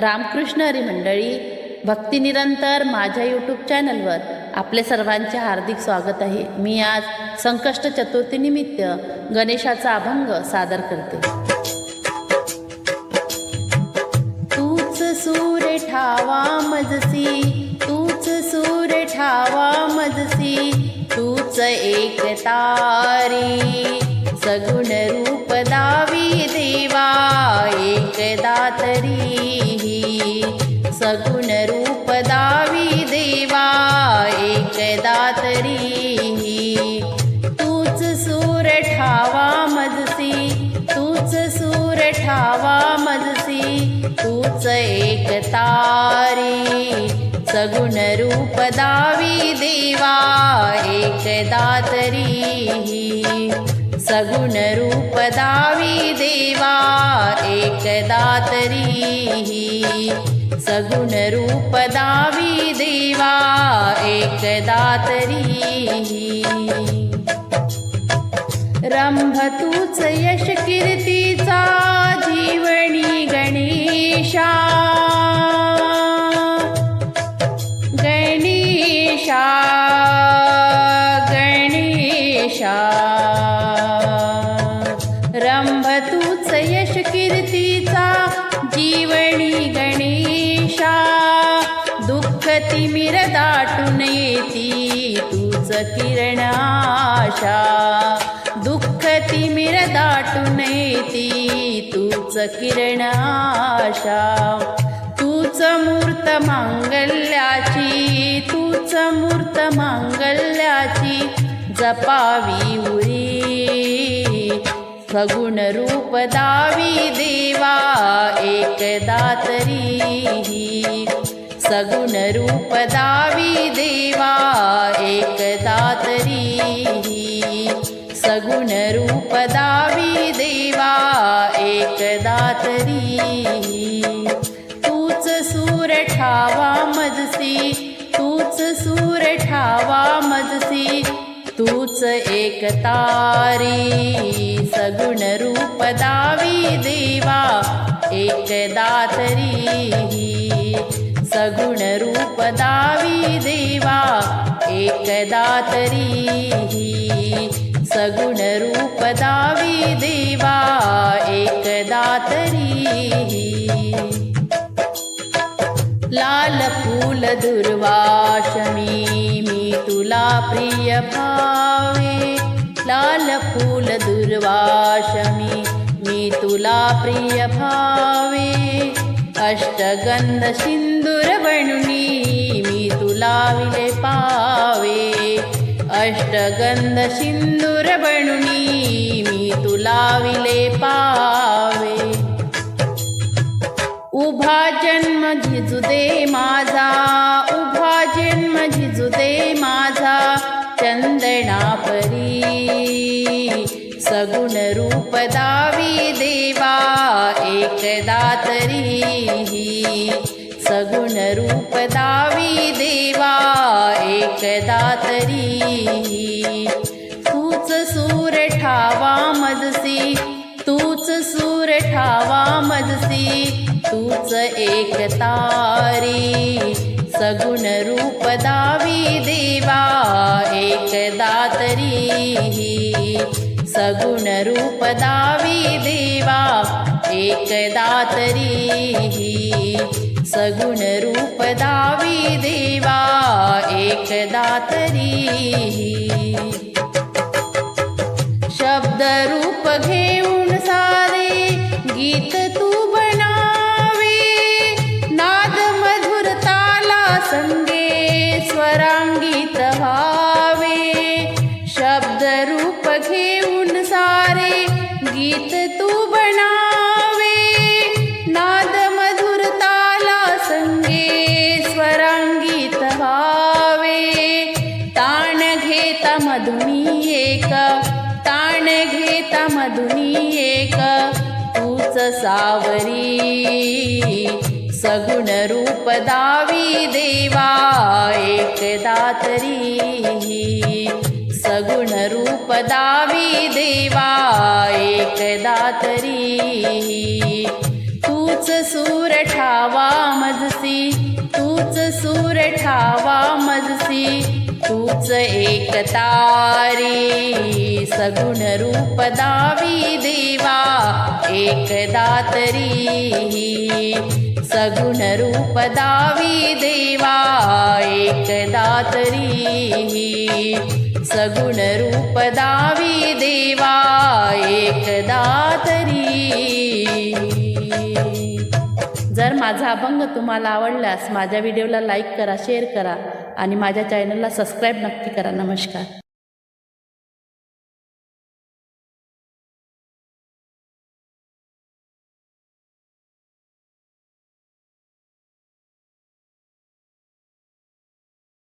रामकृष्ण हरी मंडळी भक्ती निरंतर माझ्या यूट्यूब चॅनलवर आपले सर्वांचे हार्दिक स्वागत आहे. मी आज संकष्ट चतुर्थीनिमित्त गणेशाचा अभंग सादर करते. तूच सूर ठावा मजसी तूच सूर ठावा मजसी तूच एक तारी. सगुण रूप दावी देवा एक दातरी. सगुण रूप दावी देवा एक दातरी तूच सूर ठावा मजसी तूच सूर ठावा मजसी तूच एक तारी. सगुण रूप दावी देवा एक दातरी सगुण रूप दावी देवा एक दातरी सगुण रूप दावी देवा एकदा तरी रंभ तूच यश कीर्तीचा जीवणी गणेशा. गणेशा गणेशा. रंभ तूच यश कीर्तीचा जीवनी गणेश तिमिर दाटून येती तूच किरण आशा. दुःख तिमिर दाटून येती तूच किरण आशा. तूच मूर्त मांगल्याची तूच मूर्त मांगल्याची जपावी उरी. सगुण रूप दावी देवा एक दातरी सगुण रूप दावी देवा एक दातरी. सगुण रूप दावी देवा एकदा तरी तूच सूर ठावा मजसी तूच सूर ठावा मजसी तूच एक तारी. सगुण रूप दावी देवा एक दातरी. सगुणरूपदावि देवा एकदा ती सगुणरूपी देवा एकदा तरी लालफूलदुर्वाशमी मी तुला प्रियभावे लालफूलदुर्वाशमी मी तुला प्रियभावे अष्टगंध सिंदूर बनूनी मी तुला विले पावे. अष्टगंध सिंदूर बनूनी मी तुला विले पावे. उभा जन्म झिजू दे माझा उभा जन्म झिजू दे माझा. चंदना परी सगुण रूप दावी देवा. एकदा तरी सगुण रूप दावी देवा एक दातरी. तूच सूर ठावा मजसी तूच सूर ठावा मजसी तूच एक तारी. सगुण रूप दावी देवा एक दातरी. सगुण रूप दावी देवा एक दातरी. सगुण तरी शब्द रूप घेऊन सारे गीत तू बनावे. नाद मधुर ताला संगे स्वरांगीत व्हावे. शब्द रूप घेऊन सारे गीत तू मधुनी एक ताण घेता मधुनी एक तूच सावरी सगुण रूप दावी देवा एकदा दातरी सगुण रूप दावी देवा एकदा दातरी तूच सूर ठावा मजसी तूच सूर ठावा मजसी तूच एक तारी सगुण रूप दावी देवा. एकदा तरी सगुण रूप दावी देवा. एकदा तरी सगुण रूप दावी देवा. एकदा तरी जर माझा अभंग तुम्हाला आवडल्यास माझ्या व्हिडिओला लाईक करा शेअर करा. आणि माझ्या चॅनलला सबस्क्राईब नक्की करा. नमस्कार.